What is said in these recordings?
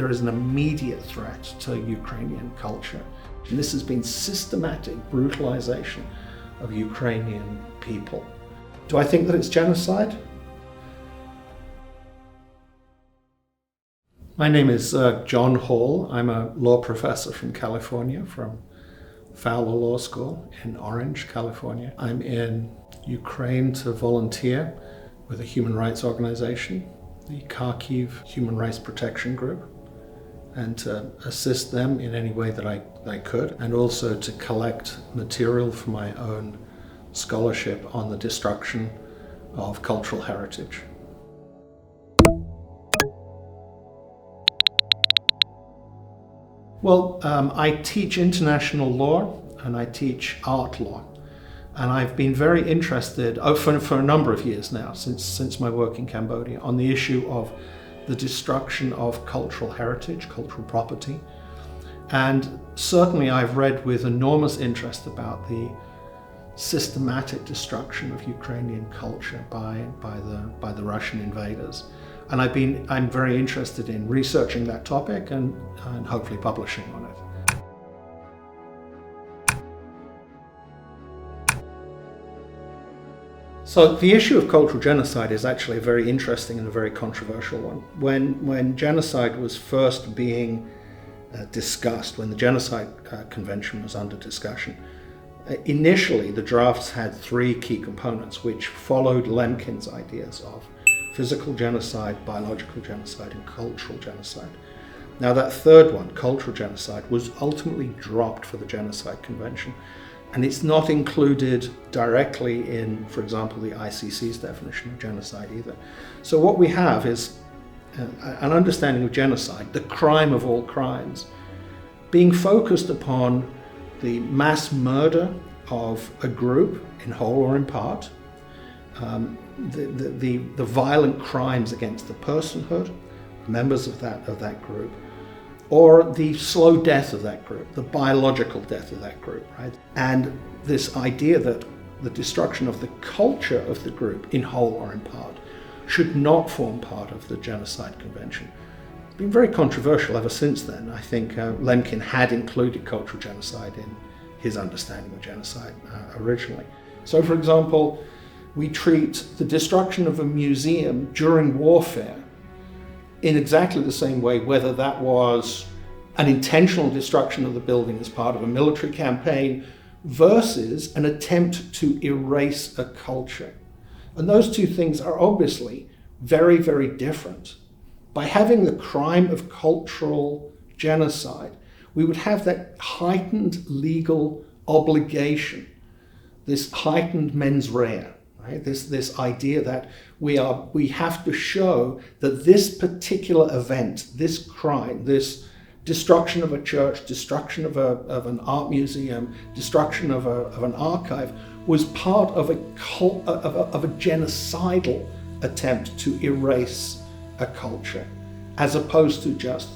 there is an immediate threat to Ukrainian culture. And this has been systematic brutalization of Ukrainian people. Do I think that it's genocide? My name is uh, John Hall. I'm a law professor from California, from Fowler Law School in Orange, California. I'm in Ukraine to volunteer with a human rights organization, the Kharkiv Human Rights Protection Group, and to assist them in any way that I, I could, and also to collect material for my own scholarship on the destruction of cultural heritage. Well, um, I teach international law and I teach art law. And I've been very interested oh, for, for a number of years now, since, since my work in Cambodia, on the issue of the destruction of cultural heritage, cultural property. And certainly I've read with enormous interest about the systematic destruction of Ukrainian culture by, by, the, by the Russian invaders. And I've been, I'm very interested in researching that topic and, and hopefully publishing on it. So the issue of cultural genocide is actually a very interesting and a very controversial one. When, when genocide was first being uh, discussed, when the Genocide uh, Convention was under discussion, uh, initially the drafts had three key components which followed Lemkin's ideas of physical genocide, biological genocide, and cultural genocide. Now, that third one, cultural genocide, was ultimately dropped for the Genocide Convention and it's not included directly in, for example, the ICC's definition of genocide either. So, what we have is uh, an understanding of genocide, the crime of all crimes, being focused upon the mass murder of a group in whole or in part, um, the, the, the, the violent crimes against the personhood, members of that, of that group, or the slow death of that group, the biological death of that group, right? And this idea that the destruction of the culture of the group, in whole or in part, should not form part of the Genocide Convention. It's been very controversial ever since then. I think uh, Lemkin had included cultural genocide in his understanding of genocide uh, originally. So, for example, we treat the destruction of a museum during warfare in exactly the same way, whether that was an intentional destruction of the building as part of a military campaign versus an attempt to erase a culture. And those two things are obviously very, very different. By having the crime of cultural genocide, we would have that heightened legal obligation, this heightened mens rea, right? This, this idea that we, are, we have to show that this particular event, this crime, this destruction of a church, destruction of, a, of an art museum, destruction of, a, of an archive, was part of a, cult, of, a, of a genocidal attempt to erase a culture, as opposed to just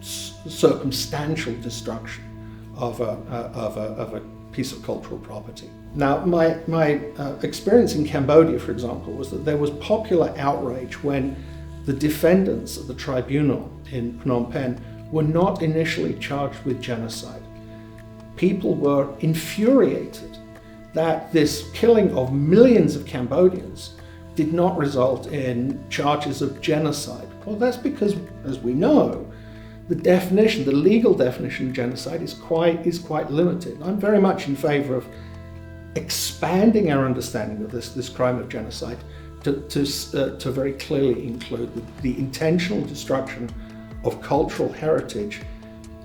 circumstantial destruction of a, of a, of a piece of cultural property. Now, my, my uh, experience in Cambodia, for example, was that there was popular outrage when the defendants of the tribunal in Phnom Penh were not initially charged with genocide. People were infuriated that this killing of millions of Cambodians did not result in charges of genocide. Well, that's because, as we know, the definition, the legal definition of genocide is quite, is quite limited. I'm very much in favor of expanding our understanding of this, this crime of genocide to, to, uh, to very clearly include the, the intentional destruction of cultural heritage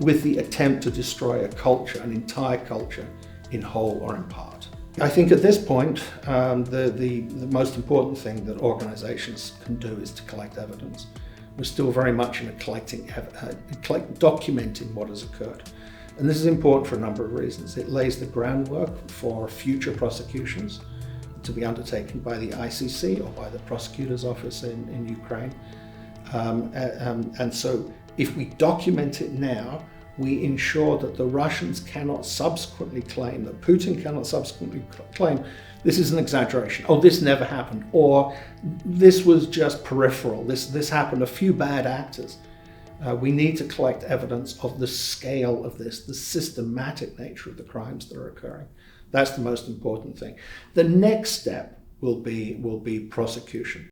with the attempt to destroy a culture, an entire culture, in whole or in part. I think at this point, um, the, the, the most important thing that organizations can do is to collect evidence. We're still very much in a collecting, uh, documenting what has occurred. And this is important for a number of reasons. It lays the groundwork for future prosecutions to be undertaken by the ICC or by the prosecutor's office in, in Ukraine. Um, um, and so, if we document it now, we ensure that the Russians cannot subsequently claim, that Putin cannot subsequently claim this is an exaggeration. Oh, this never happened. Or this was just peripheral. This, this happened, a few bad actors. Uh, we need to collect evidence of the scale of this, the systematic nature of the crimes that are occurring. That's the most important thing. The next step will be will be prosecution.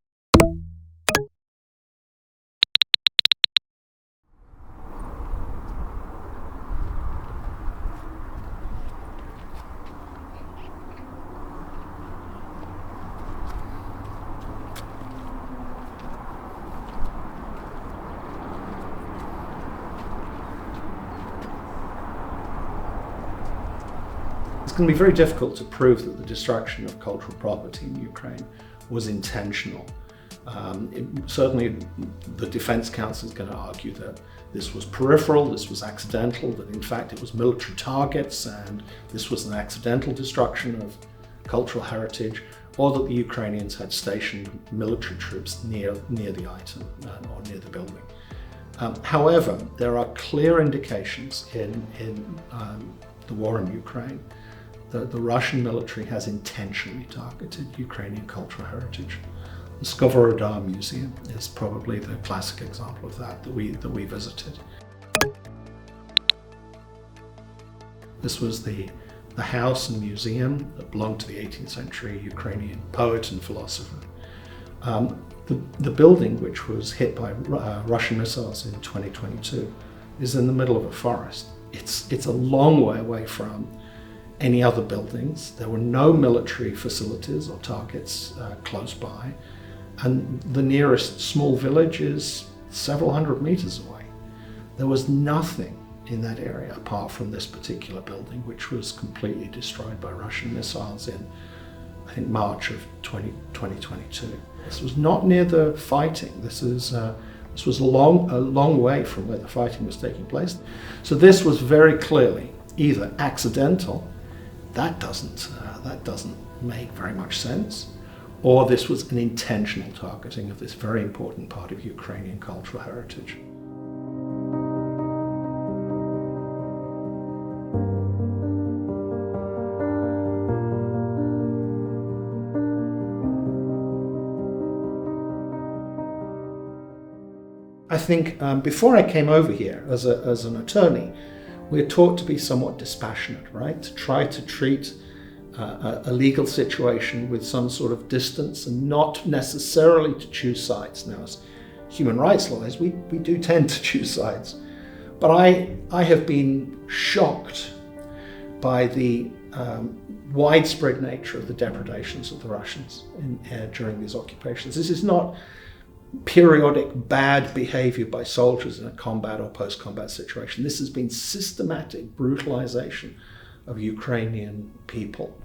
Going to be very difficult to prove that the destruction of cultural property in Ukraine was intentional. Um, it, certainly, the Defense Council is going to argue that this was peripheral, this was accidental, that in fact it was military targets and this was an accidental destruction of cultural heritage, or that the Ukrainians had stationed military troops near, near the item uh, or near the building. Um, however, there are clear indications in, in um, the war in Ukraine the, the Russian military has intentionally targeted Ukrainian cultural heritage. The Skovoroda Museum is probably the classic example of that that we, that we visited. This was the, the house and museum that belonged to the 18th century Ukrainian poet and philosopher. Um, the, the building, which was hit by uh, Russian missiles in 2022, is in the middle of a forest. It's, it's a long way away from any other buildings. There were no military facilities or targets uh, close by. And the nearest small village is several hundred meters away. There was nothing in that area apart from this particular building, which was completely destroyed by Russian missiles in, I think, March of 20, 2022. This was not near the fighting. This is uh, this was a long, a long way from where the fighting was taking place. So this was very clearly either accidental that doesn't, uh, that doesn't make very much sense. Or this was an intentional targeting of this very important part of Ukrainian cultural heritage. I think um, before I came over here as, a, as an attorney, we're taught to be somewhat dispassionate, right? To try to treat uh, a, legal situation with some sort of distance and not necessarily to choose sides. Now, as human rights lawyers, we, we do tend to choose sides. But I, I have been shocked by the um, widespread nature of the depredations of the Russians in, uh, during these occupations. This is not periodic bad behavior by soldiers in a combat or post combat situation. This has been systematic brutalization of Ukrainian people,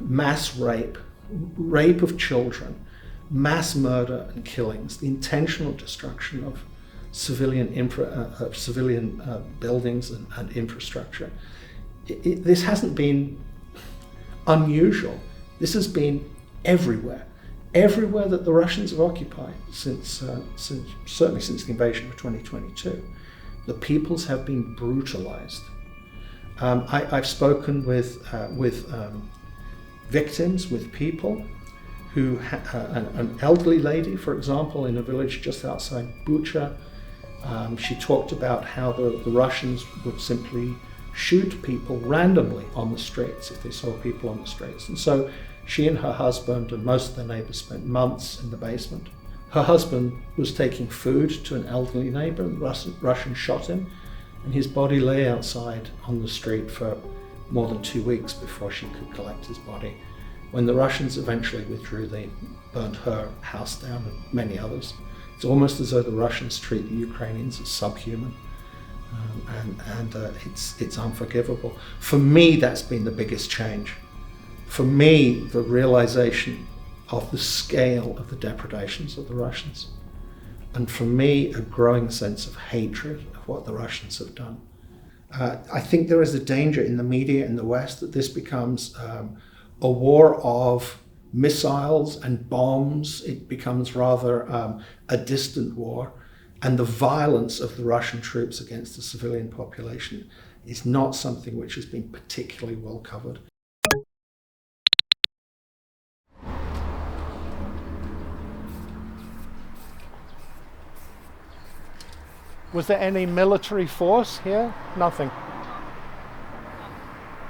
mass rape, rape of children, mass murder and killings, the intentional destruction of civilian infra, uh, of civilian uh, buildings and, and infrastructure. It, it, this hasn't been unusual. This has been everywhere everywhere that the Russians have occupied since, uh, since certainly since the invasion of 2022, the peoples have been brutalized. Um, I, have spoken with uh, with um, victims, with people who ha- uh, an, an, elderly lady, for example, in a village just outside Bucha. Um, she talked about how the, the Russians would simply shoot people randomly on the streets if they saw people on the streets, and so she and her husband and most of the neighbors spent months in the basement. Her husband was taking food to an elderly neighbor, and Russian, Russian shot him, and his body lay outside on the street for more than two weeks before she could collect his body. When the Russians eventually withdrew, they burned her house down and many others. It's almost as though the Russians treat the Ukrainians as subhuman. Um, and and uh, it's, it's unforgivable. For me, that's been the biggest change for me, the realization of the scale of the depredations of the Russians. And for me, a growing sense of hatred of what the Russians have done. Uh, I think there is a danger in the media in the West that this becomes um, a war of missiles and bombs. It becomes rather um, a distant war. And the violence of the Russian troops against the civilian population is not something which has been particularly well covered. Was there any military force here? Nothing.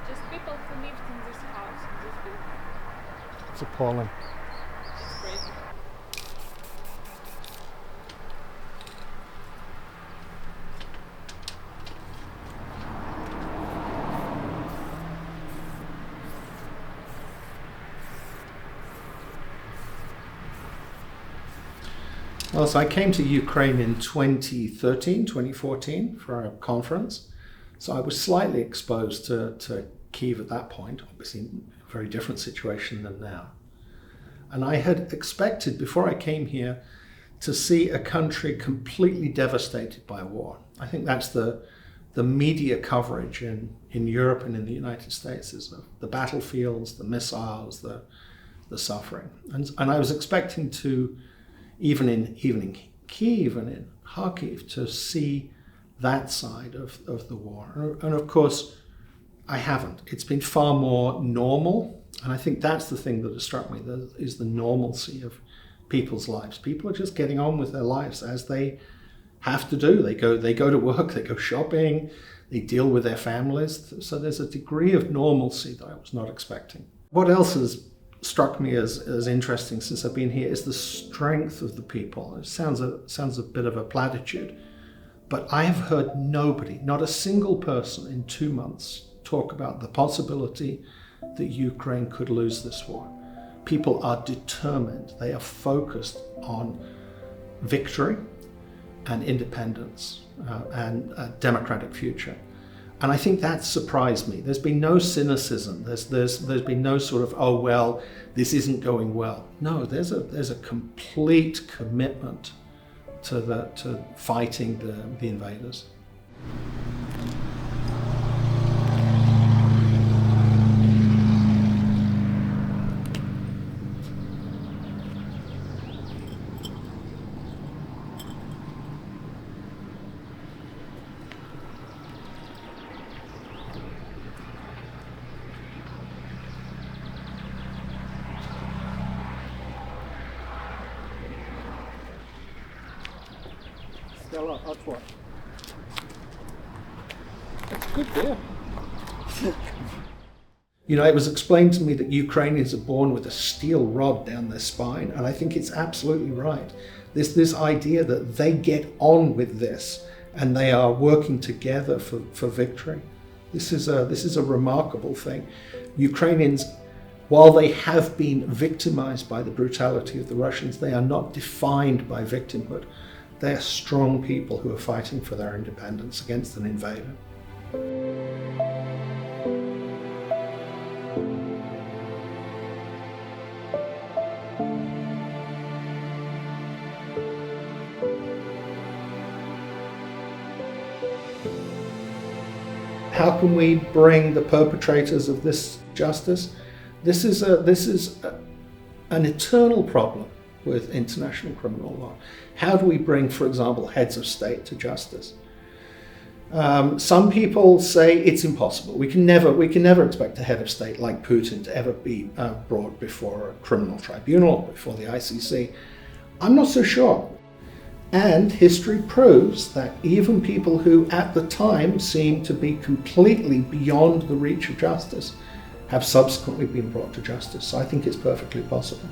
Just people who lived in this house in this building. It's appalling. Well, so I came to Ukraine in 2013, 2014 for a conference. So I was slightly exposed to, to Kiev at that point, obviously a very different situation than now. And I had expected before I came here to see a country completely devastated by war. I think that's the, the media coverage in, in Europe and in the United States is the, the battlefields, the missiles, the, the suffering. And, and I was expecting to even in even in Kiev and in Kharkiv to see that side of, of the war. And of course, I haven't. It's been far more normal, and I think that's the thing that has struck me is the normalcy of people's lives. People are just getting on with their lives as they have to do. They go they go to work, they go shopping, they deal with their families. So there's a degree of normalcy that I was not expecting. What else has struck me as, as interesting since I've been here is the strength of the people. It sounds a, sounds a bit of a platitude, but I have heard nobody, not a single person in two months, talk about the possibility that Ukraine could lose this war. People are determined, they are focused on victory and independence uh, and a democratic future. And I think that surprised me. There's been no cynicism. There's, there's, there's been no sort of, oh, well, this isn't going well. No, there's a, there's a complete commitment to, the, to fighting the, the invaders. That's good beer. you know, it was explained to me that Ukrainians are born with a steel rod down their spine, and I think it's absolutely right. This this idea that they get on with this and they are working together for, for victory. This is a this is a remarkable thing. Ukrainians while they have been victimized by the brutality of the Russians, they are not defined by victimhood. They're strong people who are fighting for their independence against an invader. How can we bring the perpetrators of this justice? This is a, this is a, an eternal problem with international criminal law. How do we bring, for example, heads of state to justice? Um, some people say it's impossible. We can never, we can never expect a head of state like Putin to ever be uh, brought before a criminal tribunal, before the ICC. I'm not so sure. And history proves that even people who at the time seemed to be completely beyond the reach of justice have subsequently been brought to justice. So I think it's perfectly possible.